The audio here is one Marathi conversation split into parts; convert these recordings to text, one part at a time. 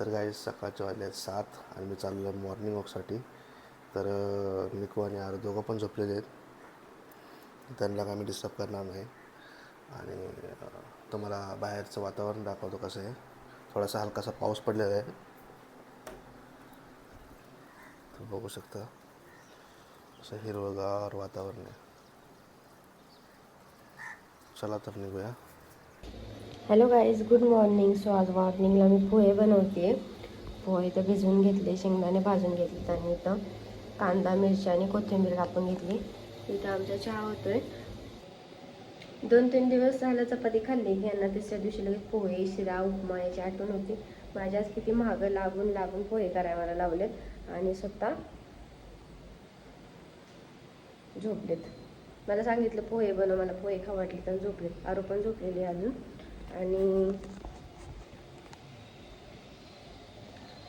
तर काय सकाळचे वाजले आहेत सात आणि मी चाललो आहे मॉर्निंग वॉकसाठी तर निको आणि आर दोघं पण झोपलेले आहेत. त्यांना काय मी डिस्टर्ब करणार नाही. आणि तुम्हाला बाहेरचं वातावरण दाखवतो कसं आहे. थोडासा हलकासा पाऊस पडलेला आहे. तर बघू शकता. असं हिरवंगार वातावरण आहे. चला तर निघूया. Hello guys good morning so आज मॉर्निंगला मी पोहे बनवते. पोहे तर भिजवून घेतले शेंगदाणे भाजून घेतले आणि इथं. कांदा मिरची आणि कोथिंबीर कापून घेतली. इथं आमचा चहा होतोय. दोन तीन दिवस झालं चपाती खाल्ली. की यांना तिसऱ्या दिवशी लगेच पोहे शिरा उपमा याची आठवण होती. माझ्या आज किती महाग लागून लागून पोहे करायला मला लावलेत आणि स्वतः झोपलेत. मला सांगितलं पोहे बनव. मला पोहे खा वाटले तर झोपलेत. आरो पण झोपलेली अजून. आणि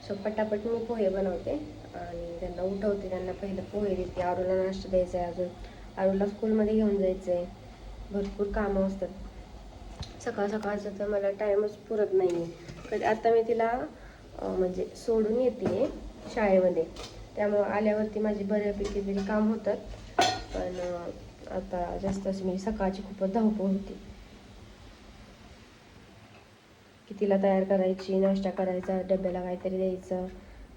सो पटापट मी पोहे बनवते आणि त्यांना उठवते. त्यांना पहिलं पोहे देते. आरूला नाश्ता द्यायचा आहे अजून. आरूला स्कूलमध्ये घेऊन जायचं आहे भरपूर कामं असतात. सकाळ सकाळचं तर मला टाईमच पुरत नाही आहे कधी आता मी तिला म्हणजे सोडून येते शाळेमध्ये. त्यामुळं आल्यावरती माझी बऱ्यापैकी तरी काम होतात. पण आता जास्त अशी मी म्हणजे सकाळची खूपच धावपळ होती की तिला तयार करायची नाश्ता करायचा डब्याला काहीतरी द्यायचं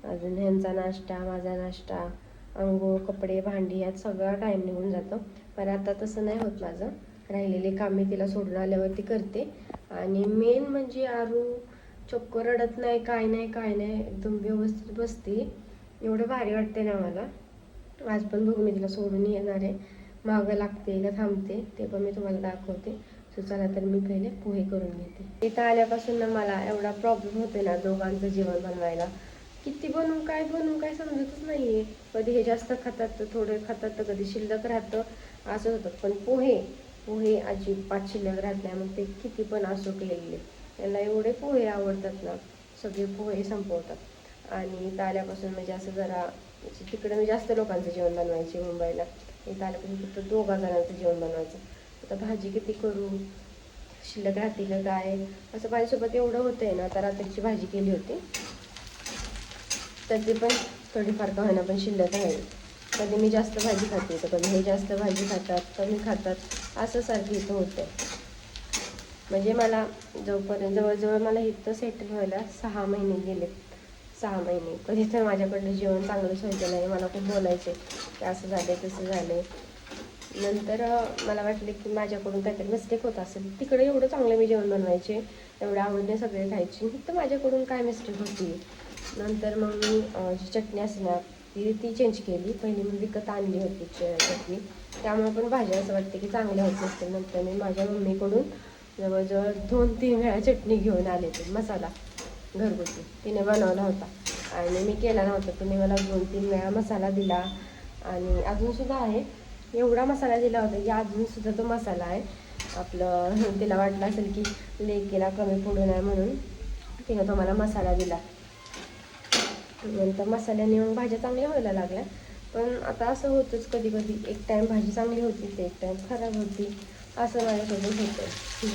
अजून ह्यांचा नाश्ता माझा नाश्ता अंघोळ कपडे भांडी यात सगळा टाईम निघून जातो. पण आता तसं नाही होत माझं. राहिलेले काम मी तिला सोडून आल्यावरती करते. आणि मेन म्हणजे आरू चक्क रडत नाही काय नाही काय नाही एकदम व्यवस्थित बसते. एवढं भारी वाटते ना मला. आज पण बघू मी तिला सोडून येणार आहे. मागं लागते का थांबते ते पण मी तुम्हाला दाखवते. सो चला तर मी पहिले पोहे करून घेते. इथं आल्यापासून ना मला एवढा प्रॉब्लेम होते ना दोघांचं जेवण बनवायला. किती बनवू काय बनवू काय समजतच नाहीये. कधी हे जास्त खातात तर थोडे खातात तर कधी शिल्लक राहतं. असं होतं. पण पोहे पोहे अजिबात शिल्लक राहत नाही. मग ते किती पण असो केलेले त्यांना एवढे पोहे आवडतात ना. सगळे पोहे संपवतात. आणि इथं आल्यापासून म्हणजे असं जरा तिकडे म्हणजे मी जास्त लोकांचं जेवण बनवायचे मुंबईला. इथं आल्यापासून फक्त दोघा जणांचं जेवण बनवायचं. आता भाजी किती करू? शिल्लक राहतील का काय? असं माझ्यासोबत एवढं होतं आहे ना आता रात्रीची भाजी केली होती. त्याची पण थोडीफार का होईना पण शिल्लक आहे. कधी मी जास्त भाजी खाते तर कधी हे जास्त भाजी खातात कमी खातात. असं सारखं इथं होतं म्हणजे मला जोपर्यंत जवळजवळ मला इथं सेटल व्हायला सहा महिने गेले सहा महिने. कधी तर माझ्याकडलं जेवण चांगलंच व्हायचं नाही मला खूप बोलायचे की असं झालं तसं झालंय. नंतर मला वाटले की माझ्याकडून काहीतरी मिस्टेक होत असेल. तिकडे एवढं चांगलं मी जेवण बनवायचे एवढ्या आवडीने सगळे खायचे. तर माझ्याकडून काय मिस्टेक होती? नंतर मग मी जी चटणी असणार ती ती चेंज केली. पहिली मी विकत आणली होती चटणी. त्यामुळे पण भाज्या असं वाटते की चांगल्या होत असते नंतर मी माझ्या मम्मीकडून जवळजवळ दोन तीन वेळा चटणी घेऊन आले ते मसाला घरगुती. तिने बनवला होता. आणि मी केला नव्हता. तिने मला दोन तीन वेळा मसाला दिला. आणि अजूनसुद्धा आहे. एवढा मसाला दिला होता की अजूनसुद्धा तो मसाला आहे. आपलं तिला वाटलं असेल की लेकीला कमी पडू नये म्हणून तिने तो मला मसाला दिला. नंतर मसाल्याने मग भाज्या चांगल्या व्हायला लागल्या. पण आता असं होतंच कधी कधी एक टाईम भाजी चांगली होती ते एक टाईम खराब होती असं माझ्यासोबत होतं.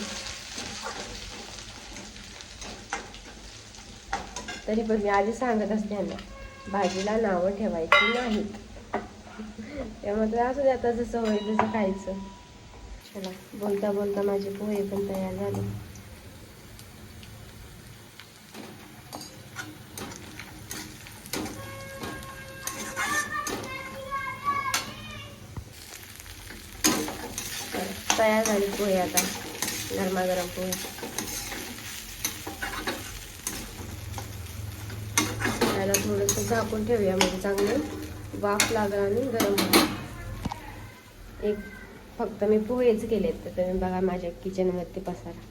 तरी पण मी आधी सांगत असते यांना भाजीला नावं ठेवायची नाहीत. त्यामुळे असं आता जसं होईल तसं खायचं. चला बोलता बोलता माझे पोहे पण तयार झाले. तर तयार झाले पोहे आता गरमागरम पोहे. त्याला थोडंसं झाकून ठेवूया म्हणजे चांगलं वाफ लागला आणि गरम होईल. एक फक्त मी पोहेच केलेत तर तुम्ही बघा माझ्या किचनवरती पसारा.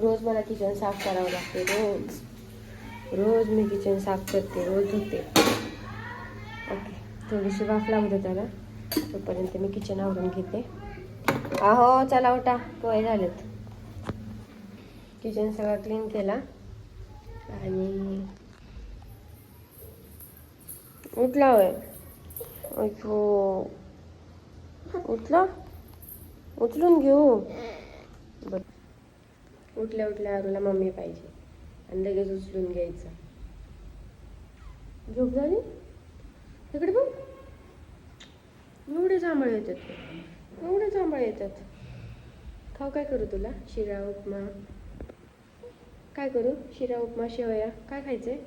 रोज मला किचन साफ करावं लागते रोज. रोज मी किचन साफ करते रोज धुते. ओके थोडीशी वाफ लागू दे त्याला. तोपर्यंत मी किचन आवरून घेते. अहो चला उठा पोहे झालेत. किचन सगळा क्लीन केला. आणि उठला होय. ऐको उठला? उचलून घेऊ. बर. उठल्या उठल्या आरूला मम्मी पाहिजे. आणि लगेच उचलून घ्यायचं. झोप झाली? तिकडे बघ. एवढे जांभळ येतात. एवढे जांभळ येतात. खाऊ काय करू तुला? शिरा उपमा. काय करू? शिरा उपमा शेवया. काय खायचंय?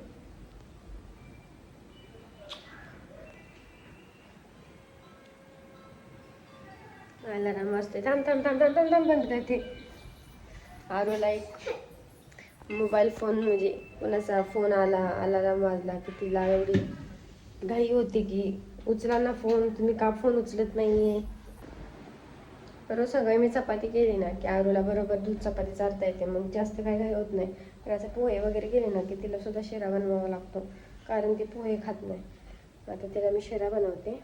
अलाराम असते थांब थांब थांब थांब थांब थांब बंद करते. आरूला एक मोबाईल फोन म्हणजे कोणाचा फोन आला अलाराम वाजला की तिला एवढी घाई होती की उचला ना फोन तुम्ही का फोन उचलत नाही आहे बरोबर सगळे मी चपाती केली ना की आरूला बरोबर दूध चपाती चालता येते. मग जास्त काय घाई होत नाही. तर असं पोहे वगैरे केले ना की तिला सुद्धा शिरा बनवावा लागतो. कारण ती पोहे खात नाही. आता तिला मी शिरा बनवते.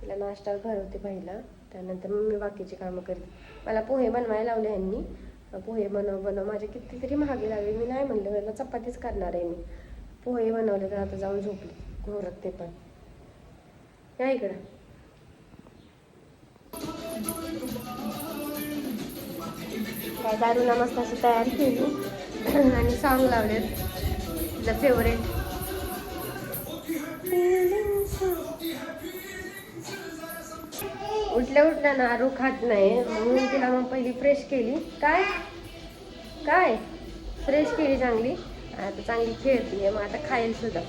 तिला नाश्ता घरवते पहिला. त्यानंतर मग मी बाकीची कामं करते मला पोहे बनवायला लावले यांनी पोहे बनव बनव माझे कितीतरी महागे लागले. मी नाही म्हणले मला चपातीच करणार आहे मी. पोहे बनवले तर आता जाऊन झोपले. घोरत ते पण. या इकडं. काय दारूला मस्त असं तयार केली. आणि सॉंग लावलेत. द फेवरेट उठल्या उठल्या ना आरू खात नाही. म्हणून तिला मग पहिली फ्रेश केली. काय? काय? फ्रेश केली चांगली? आता चांगली खेळतीये. मग आता खाईल सुद्धा.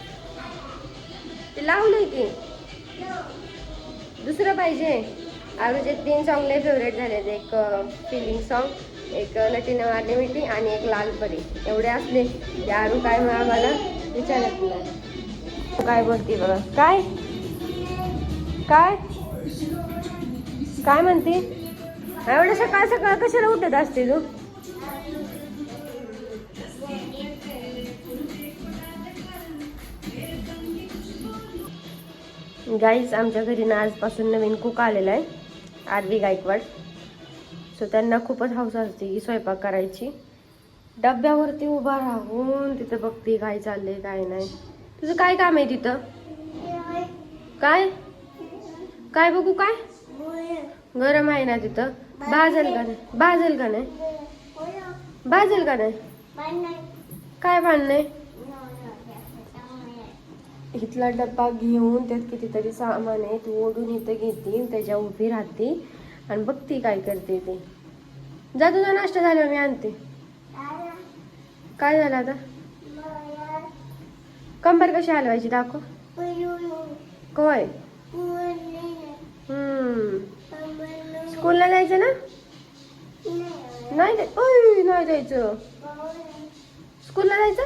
ते लावलंय की? दुसरं पाहिजे. आरूचे तीन सॉंग लय फेवरेट झालेत. एक फिलिंग सॉन्ग एक नटीने मारली मिठी आणि एक लाल परी. एवढे असले की आरू काय मला विचारत नाही. काय बोलते बघा. काय? काय? काय म्हणते? एवढं सकाळ सकाळ कशाला उठत असते तू गाईज आमच्या घरी ना आजपासून नवीन कुक आलेला आहे आरवी गायकवाड. सो त्यांना खूपच हौस असते की स्वयंपाक करायची. डब्यावरती उभा राहून तिथं बघते काय चाललंय काय नाही. तुझं काय काम आहे तिथं? काय? काय बघू काय? गरम आहे ना तिथं? भाजल का नाही? भाजल का नाही? भाजल का नाही? काय भांडणं इथला डब्बा घेऊन त्यात कितीतरी सामान आहे तू ओढून इथं घेते त्याच्या उभी राहते आणि बघती काय करते ते. जा तुझा नाश्ता झाला मी आणते. काय झालं आता? कंबर कशी हलवायची दाखव. काय हम्म स्कूलला जायचं ना? नाही ओय, नाही जायचं. स्कूलला जायचं?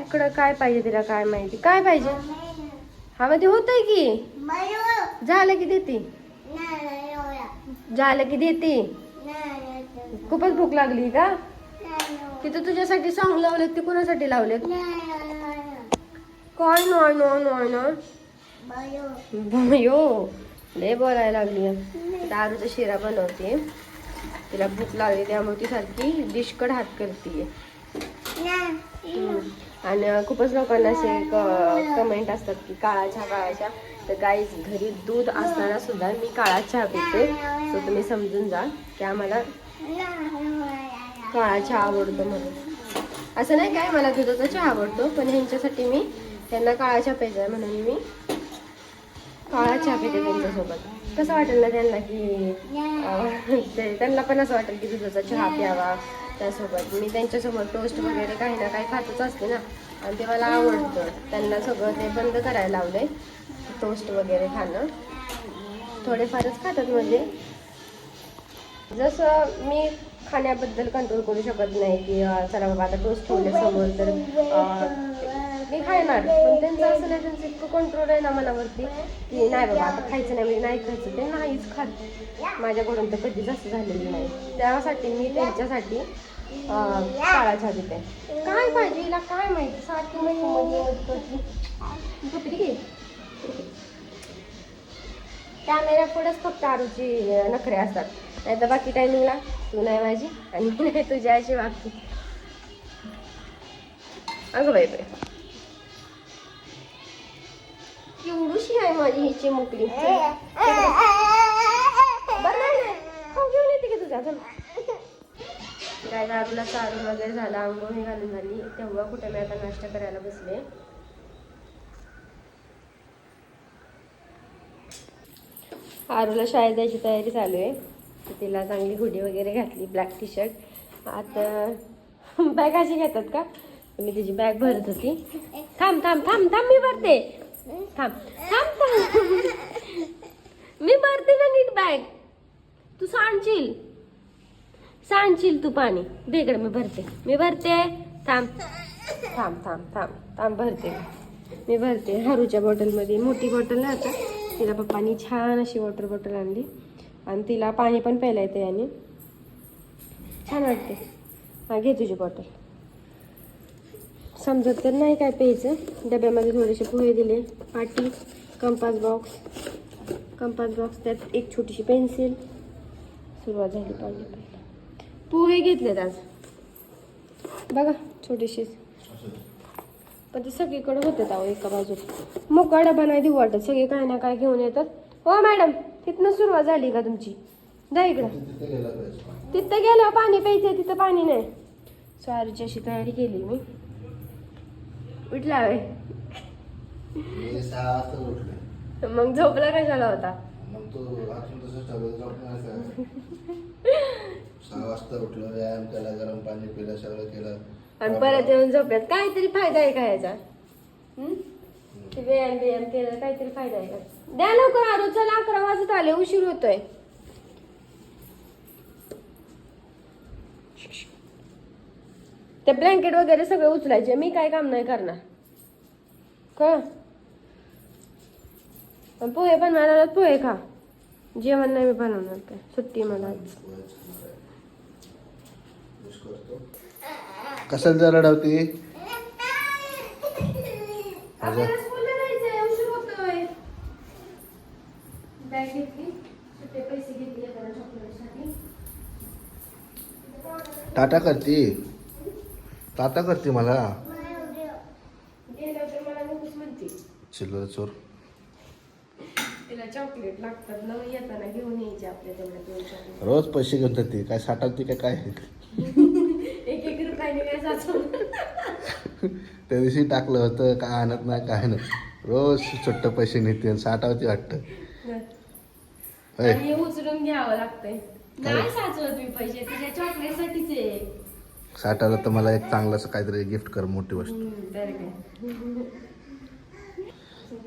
इकडं काय पाहिजे तिला काय माहिती? काय पाहिजे? हा मध्ये होतंय की. झालं की देते. झालं की देते. खूपच भूक लागली का? तिथं तुझ्यासाठी सॉंग लावलेत ते कोणासाठी लावलेत? काय नाही नाही नाही नाही. यो लय बोलायला लागली दारूचा शिरा बनवते. तिला भूक लागली त्यामुळे ती सारखी डिशकड हात करते आणि खूपच लोकांना असे कमेंट असतात की काळा चहा काळाच्या तर गाईज घरी दूध असताना सुद्धा मी काळा चहा पिते. सो तुम्ही समजून जा की आम्हाला काळा चहा आवडतो म्हणून. असं नाही काय मला दुधाचा चहा आवडतो पण ह्यांच्यासाठी मी त्यांना काळा चहा प्यायचा म्हणून मी काळा चहा पिते त्यांच्यासोबत. कसं वाटेल ना त्यांना की ते- त्यांना पण असं वाटेल की दुधाचा चहा प्यावा त्यासोबत. मी त्यांच्यासोबत टोस्ट वगैरे काही ना काही खातच असते ना. आणि ते मला आवडतं. त्यांना सगळं ते बंद करायला लावलंय टोस्ट वगैरे खाणं. थोडेफारच खातात म्हणजे. जसं मी खाण्याबद्दल कंट्रोल करू शकत नाही की अं, चला बाबा आता टोस्ट ठेवले समोर तर मी खाणार पण त्यांचं असं नाही त्यांचं इतकं कंट्रोल आहे ना मनावरती की नाही बाबा आता खायचं नाही नाही खायचं ते नाहीच खात. माझ्याकडून तर कधीच असं झालेलं नाही. त्यासाठी मी त्यांच्यासाठी काळाच्या देते काय पाहिजे हिला काय माहिती? सारखी महिने म्हणजे मध्ये घे कॅमेरा पुढेच फक्त आरूची नखरे असतात. नाही तर बाकी टायमिंगला तू नाही माझी आणि नाही तुझ्या अशी वागते. अगं बाई बाई. एवढीशी आहे माझी ही नाही. खाऊ घेऊन येते की तुझ्या? काय सारून वगैरे झाला आंघोळ हे घालून झाली तेव्हा कुठे मी आता नाश्ता करायला बसले. आरूला शाळेत जायची तयारी चालू आहे. तिला चांगली हुडी वगैरे घातली ब्लॅक टी शर्ट आता बॅग अशी घेतात का? मी तिची बॅग भरत होती. थांब थांब थांब थांब मी भरते. थांब थांब थांब. मी भरते ना नीट बॅग तू सांडशील. सांडशील तू पाणी. दे इकडे मी भरते. मी भरते. थांब. थांब थांब थांब. थांब भरते मी. भरते. हारूच्या बॉटलमध्ये मोठी बॉटल ना आता. तिला पप्पानी छान अशी वॉटर बॉटल आणली. आणि तिला पाणी पण प्यायला येते आणि छान वाटते हा घे तुझी बॉटल समजत तर नाही काय प्यायचं. डब्यामध्ये थोडेसे पोहे दिले पाटी कंपास बॉक्स कंपास बॉक्स त्यात एक छोटीशी पेन्सिल. सुरुवात झाली पाहिजे प्यायला पोहे घेतलेत आज. बघा छोटीशीच. पण ते सगळीकडे होते अहो एका बाजूला. मोकळा डबा नाही देऊ वाटत. सगळे काय ना काय घेऊन येतात. हो मॅडम तिथनं सुरुवात झाली का तुमची? जा इकडं. तिथं गेल्यावर पाणी प्यायचं तिथं पाणी नाही. स्वारीची अशी तयारी केली मी. उठला वे मग झोपला कशाला होता? मग तो अजून तसंच ठरवलं झोपणार सहा वाजता उठलो व्यायाम केला गरम पाणी पिलं सगळं केलं. आणि परत येऊन झोपल्यात. काहीतरी फायदा आहे का याचा हं? व्यायाम बियाम केलं काहीतरी फायदा आहे का? द्या लवकर आरो चला अकरा वाजत आले उशीर होतोय. ते ब्लँकेट वगैरे सगळे उचलायचे. मी काय काम नाही करणार. का पण पोहे बनवायला पोहे खा. जेवण नाही मी बनवणार काय? सुट्टी मला कशाला जरा रडवती? माझ्या आपल्याला स्कूलला जायचंय उशीर होतोय. बॅग घेतली. सुट्टे पैसे घेतले येताना चॉकलेटसाठी टाटा करती. टाटा करते मला. चिल्लर चोर. तिला चॉकलेट लागतात ना मग येताना घेऊन यायचे आपल्या तेवढ्या दोन चॉकलेट रोज पैसे घेऊन जाते. काय साठवते काय काय? एक एक रुपयाने काय साचवलं त्या दिवशी टाकलं होतं काय आणत नाही काय नाही. रोज छोट्ट पैसे नेते आणि साठवते वाटतं. उचलून घ्यावं लागतंय. नाही साचवत मी पैसे तिच्या चॉकलेटसाठीच आहे साठवलं तर मला एक चांगलं असं काहीतरी गिफ्ट कर मोठी वस्तू.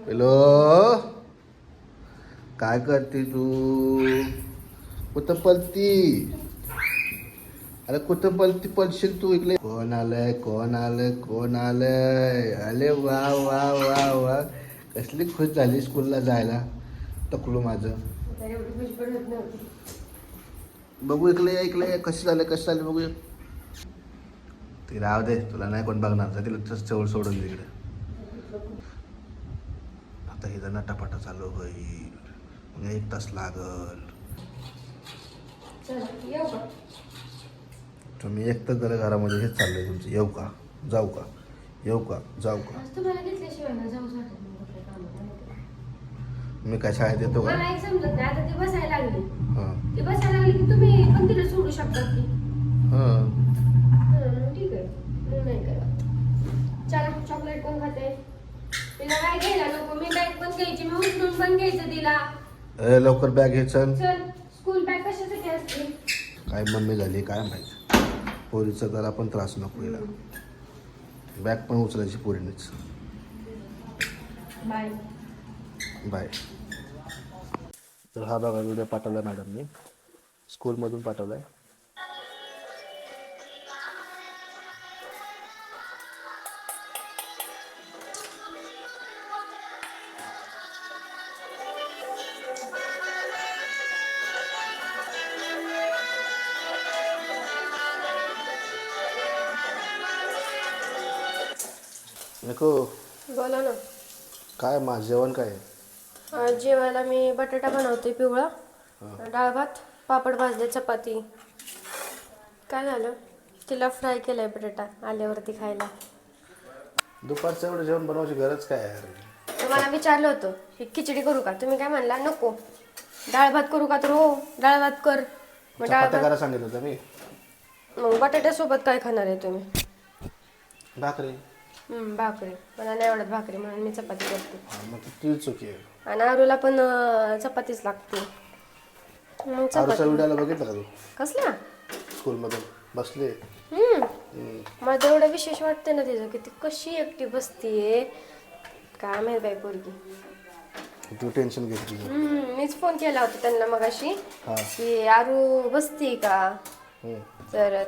हॅलो काय करते तू? कुठं पलती? अरे कुठं पलती पलशील तू इकडे? कोण आलंय कोण आलंय कोण आलंय? अरे वा वा वा वा. कसली खुश झाली स्कूलला जायला? टकलो माझं. बघू इकडे ऐकलंय कशी झालं कशी झाली बघू ती राव दे तुला नाही कोण बघणार. जा तिला तसं जवळ सोडून दे इकडे. आता हे जर नटापटा चालू होईल. मग एक तास लागल. तुम्ही एक तास जरा घरामध्ये हेच चाललंय तुमचं. येऊ का? जाऊ का? येऊ का? जाऊ का. मी काय शाळेत येतो का? मला एक समजत नाही आता ती बसायला लागली. हां. ती बसायला लागली की तुम्ही पण तिला सोडू शकता की? हां. नाही करत चला चॉकलेट कोण खाते? तिला काय घ्यायला नको मी बॅग पण घ्यायची मी उचलून पण घ्यायचं तिला. ए लवकर बॅग घे चल. चल स्कूल बॅग कशासाठी असते? काय मम्मी झाली काय माहिती? पोरीचा जरा पण त्रास नको हिला. बॅग पण उचलायची पोरीनेच. बाय. बाय. तर हा बघा व्हिडिओ पाठवला मॅडमनी स्कूलमधून पाठवला आहे नको बोला ना. काय मा जेवण काय? आहे? आज जेवायला मी बटाटा बनवते पिवळा. डाळ भात पापड भाजले चपाती. काय झालं? तिला फ्राय केलाय बटाटा आल्यावरती खायला. दुपारचं एवढं जेवण बनवायची गरज काय आहे? अरे तुम्हाला विचारलं होतं ही खिचडी करू का? तुम्ही काय म्हणला नको. डाळ भात करू का तर हो डाळ भात कर. मग डाळ चपात्या भात करायला सांगितलं होतं मी. मग बटाट्यासोबत काय खाणार आहे तुम्ही? भाकरी. हम्म, भाकरी. मला नाही आवडत भाकरी म्हणून मी चपाती करते. हा, मग तुझी चुकी आहे. आणि आरूला पण अं, चपातीच लागते. मग चपाती. व्हिडिओला बघितलं का तू? कसला? स्कूलमधून बसले. हम्म. एवढं विशेष वाटते ना तिचं की ती कशी एकटी बसतीये. काय माहीत बाई पोरगी. तू टेन्शन हम्म, मीच फोन केला होता त्यांना मगाशी हा. की आरू बसती का? हम्म. तर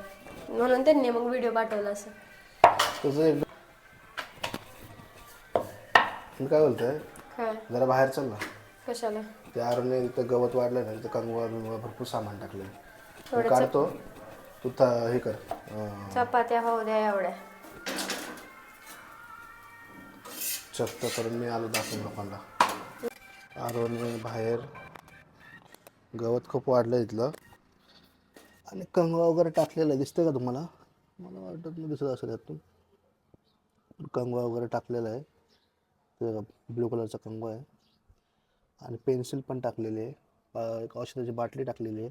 म्हणून त्यांनी मग व्हिडिओ पाठवला असं. तुझं मी काय बोलतोय? काय? जरा बाहेर चल ना. कशाला? त्या तिथं गवत वाढलं ना तिथं कंगवा बिंगवा भरपूर सामान टाकलं मी काढतो तू थ- हे कर अं, चपात्या होऊ द्या एवढ्या. चस्त करून मी आलो दाखवून लोकांना. आरोने बाहेर. गवत खूप वाढलं इथलं. आणि कंगवा वगैरे टाकलेलं दिसतंय का तुम्हाला? मला वाटत नाही दिसत असेल यातून. कंगवा वगैरे टाकलेला आहे. ब्ल्यू ब्लू कलरचा कंगो आहे. आणि पेन्सिल पण टाकलेली आहे. एक औषधाची बाटली टाकलेली आहे.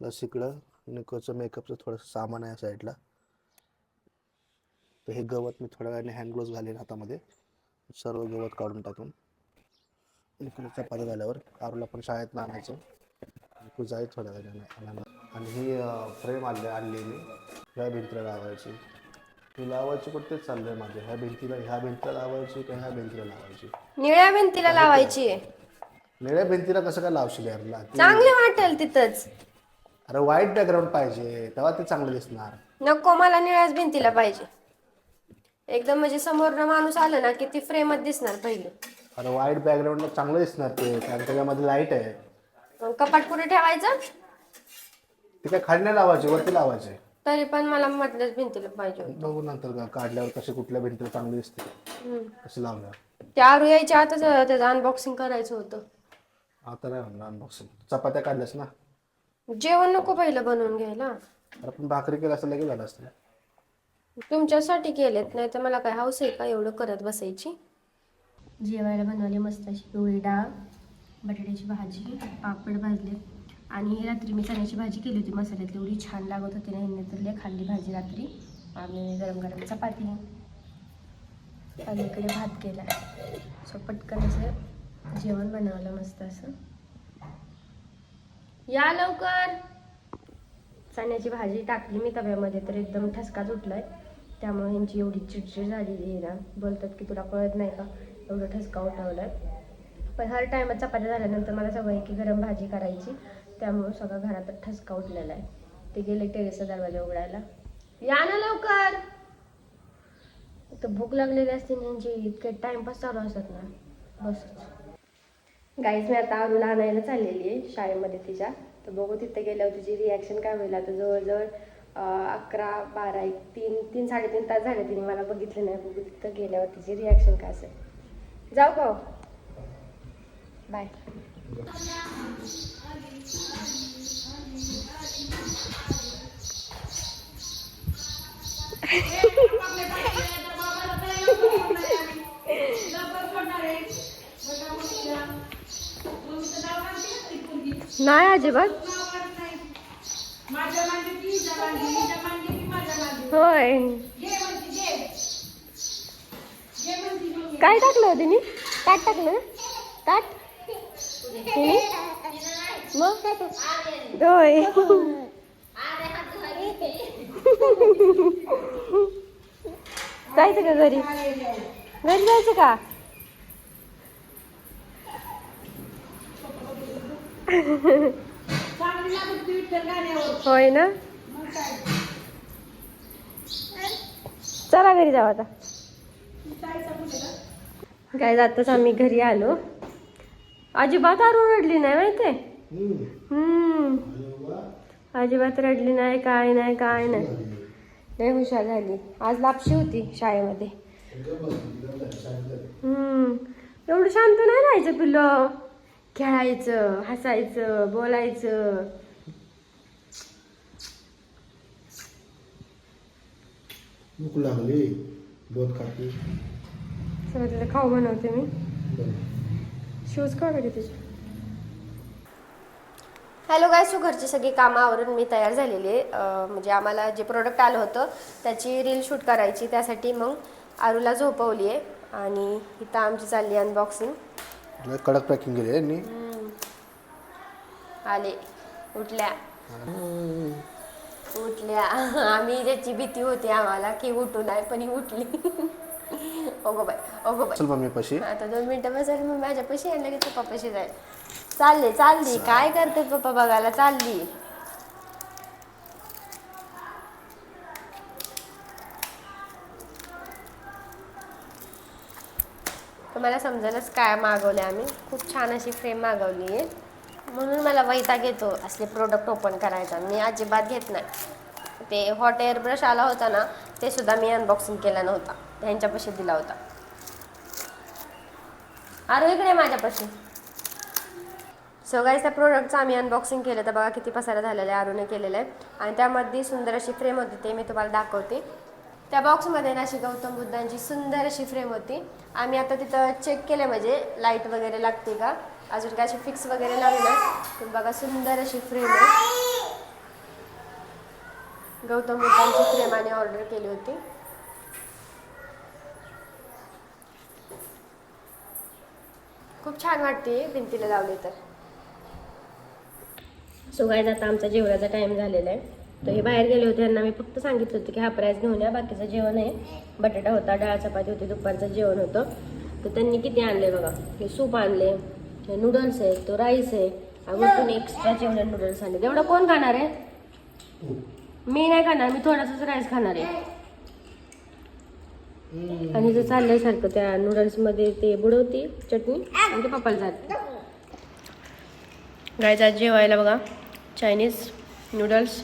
प्लस इकडं निकोचं मेकअपचं थोडंसं सामान आहे साईडला. तर हे गवत मी थोड्या वेळाने हँड ग्लोव्स घालेन हातामध्ये. सर्व गवत काढून टाकून. इकडे चपाती झाल्यावर कारूला पण शाळेत आणायचं. निकू जाईल थोड्या वेळाने. आणि ही फ्रेम आणली आणली मी. या भिंतीला लावायची ही लावायची पण तेच चाललंय माझं. ह्या भिंतीला ह्या भिंतीला लावायची का ह्या भिंतीला लावायची? निळ्या भिंतीला लावायची. निळ्या भिंतीला कसं काय लावशील यारला ती- चांगली वाटेल तिथंच. अरे व्हाईट बॅकग्राऊंड पाहिजे. तेव्हा ते चांगलं दिसणार. नको मला निळ्याच भिंतीला पाहिजे. एकदम म्हणजे समोरनं माणूस आलं ना की ती फ्रेमच दिसणार पहिले. अरे व्हाईट बॅकग्राऊंडला चांगलं दिसणार ते. कारण त्याच्यामध्ये लाइट आहे. मग कपाट पुढे ठेवायचं? ते काय खाली नाही लावायचे? वरती लावायचे. तरी पण मला मधल्याच भिंतीला पाहिजे होतं. बघू नंतर का काढल्यावर कसे कुठल्या भिंतीला चांगली दिसते. हम्म. कसे लावल्यावर त्या आरू यायच्या आताच त्याचं अनबॉक्सिंग करायचं होतं. आता नाही म्हणलं अनबॉक्सिंग चपात्या काढल्यास ना? जेवण नको पहिलं बनवून घ्यायला. अरे पण भाकरी केलं असं लगेच झालं असतं तुमच्यासाठी केलेत नाही तर मला काय हाऊस आहे का एवढं करत बसायची? जेवायला बनवली मस्त अशी पिवळी डाळ बटाट्याची भाजी पापड भाजले आणि रात्री मी चण्याची भाजी केली होती मसाल्यातली एवढी छान लागत होती ना ह्यांनी तर लय खाल्ली भाजी रात्री. आणि गरम गरम चपाती. आणि इकडे भात केला. सो पटकन असं जेवण बनवलं मस्त असं. या लवकर! चण्याची भाजी टाकली मी तव्यामध्ये तर एकदम ठसका उठलाय. त्यामुळे यांची एवढी चिडचिड झालेली आहे ना. बोलतात की तुला कळत नाही का? एवढं ठसका उठवलाय. पण हर टायमात चपात्या झाल्यानंतर मला सवय आहे की गरम भाजी करायची. त्यामुळे सगळं घरात ठसका उठलेला आहे. ते गेले टेरेसचा दरवाजा उघडायला. या ना लवकर. तर भूक लागलेली असते म्हणजे इतके टाइमपास चालू असतात ना. बसच. गाईज मी आता आरूला आणायला चाललेली आहे शाळेमध्ये तिच्या. तर बघू तिथे गेल्यावर तिची रिॲक्शन काय होईल. आता जवळजवळ अकरा बारा एक तीन तीन साडेतीन तास झाले तिने मला बघितलं नाही. बघू तिथं गेल्यावर तिची रिॲक्शन काय असेल. जाऊ का बाय नाही अजिबात. होय. काय टाकलं तिने ताट टाकलं? ताट? मग होय जायचं का घरी घरी जायचं का होय ना चला घरी जाऊ आता काय जातच आम्ही घरी आलो अजिबात रडली नाही माहितीये हम्म. अजिबात रडली नाही काय नाही काय नाही. लय हुशार झाली. आज लापशी होती शाळेमध्ये. हम्म. एवढं शांत नाही राहायचं पिल्लं. खेळायचं हसायचं बोलायचं. भूक लागली बोध खाती. तिथं खाऊ बनवते मी. शूज तुझे. हॅलो काय सो घरची सगळी कामं आवरून मी तयार झालेली आहे. म्हणजे आम्हाला जे प्रोडक्ट आलं होतं त्याची रील शूट करायची त्यासाठी मग आरूला झोपवली आहे. आणि इथं आमची चालली अनबॉक्सिंग कडक पॅकिंग केली आहे यांनी. आले. उठल्या. उठल्या. आम्ही ज्याची भीती होती आम्हाला की उठू नाही पण ही उठली. ओगो बाय ओगो बाय. चल मम्मी पशी. आता दोन मिनिटं बसेल मग माझ्या पैसे आणले की पप्पा पैसे जाईल. चालले चालली. काय करते पप्पा बघायला? चालली. तुम्हाला समजायलाच काय मागवले आम्ही? खूप छान अशी फ्रेम मागवली आहे. म्हणून मला वैताग येतो असले प्रोडक्ट ओपन करायचा. मी अजिबात घेत नाही. ते हॉट एअर ब्रश आला होता ना ते सुद्धा मी अनबॉक्सिंग केला नव्हता. त्यांच्यापाशी दिला होता. आरो इकडे माझ्यापाशी. सो गाईस त्या प्रोडक्टचं आम्ही अनबॉक्सिंग केलं. तर बघा किती पसारा झालेला आहे अरुणे केलेलं आहे. आणि त्यामध्ये सुंदर अशी फ्रेम होती ते मी तुम्हाला दाखवते. त्या बॉक्समध्ये ना अशी गौतम बुद्धांची सुंदर अशी फ्रेम होती. आम्ही आता तिथं चेक केलं म्हणजे लाइट वगैरे लागते का? अजून काय अशी फिक्स वगैरे लावली ना? तर बघा सुंदर अशी फ्रेम आहे. गौतम बुद्धांची फ्रेम आम्ही ऑर्डर केली होती. खूप छान वाटते भिंतीला लावली तर. सो गाईज आता आमचा जेवणाचा टाइम झालेला आहे. तर हे बाहेर गेले होते यांना मी फक्त सांगितलं होतं की हा प्राईज घेऊन या बाकीचं जेवण आहे. बटाटा होता डाळ चपाती होती दुपारचं जेवण होतं. तर त्यांनी किती आणले बघा? हे सूप आणले हे नूडल्स आहे तो राईस आहे. अगोदरून एक्स्ट्रा जेवण नूडल्स आणले. एवढं कोण खाणार आहे? मी नाही खाणार मी थोडासाच राईस खाणार आहे. आणि जे चाललंय सारखं त्या नूडल्समध्ये ते बुडवते चटणी आणि ते पप्पाला जाते. गायचं आज जेवायला बघा. चायनीज नूडल्स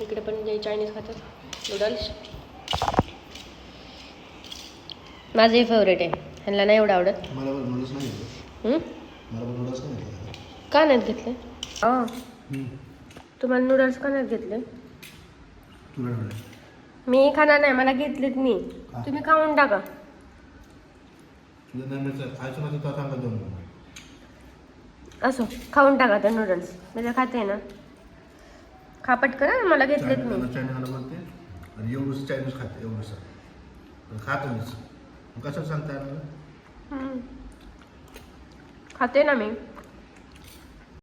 इकडे पण जे चायनीज खातात नूडल्स माझंही फेवरेट आहे. ह्यांना नाही एवढं आवडत. हं? का नाहीत घेतले? हां. तुम्हाला नूडल्स का नाहीत घेतले? मी खाणार नाही मला घेतलेत मी? तुम्ही खाऊन टाका. खायचं सांगा दोन असो खाऊन टाका त्या नूडल्स मी तर खाते ना खा पटकन हं, मला घेतलेत मी. चायनीजला बोलते. आणि एवढंच चायनीज खाते एवढंच पण खातो मीच मग कसं सांगता येणार? हं. खाते ना मी.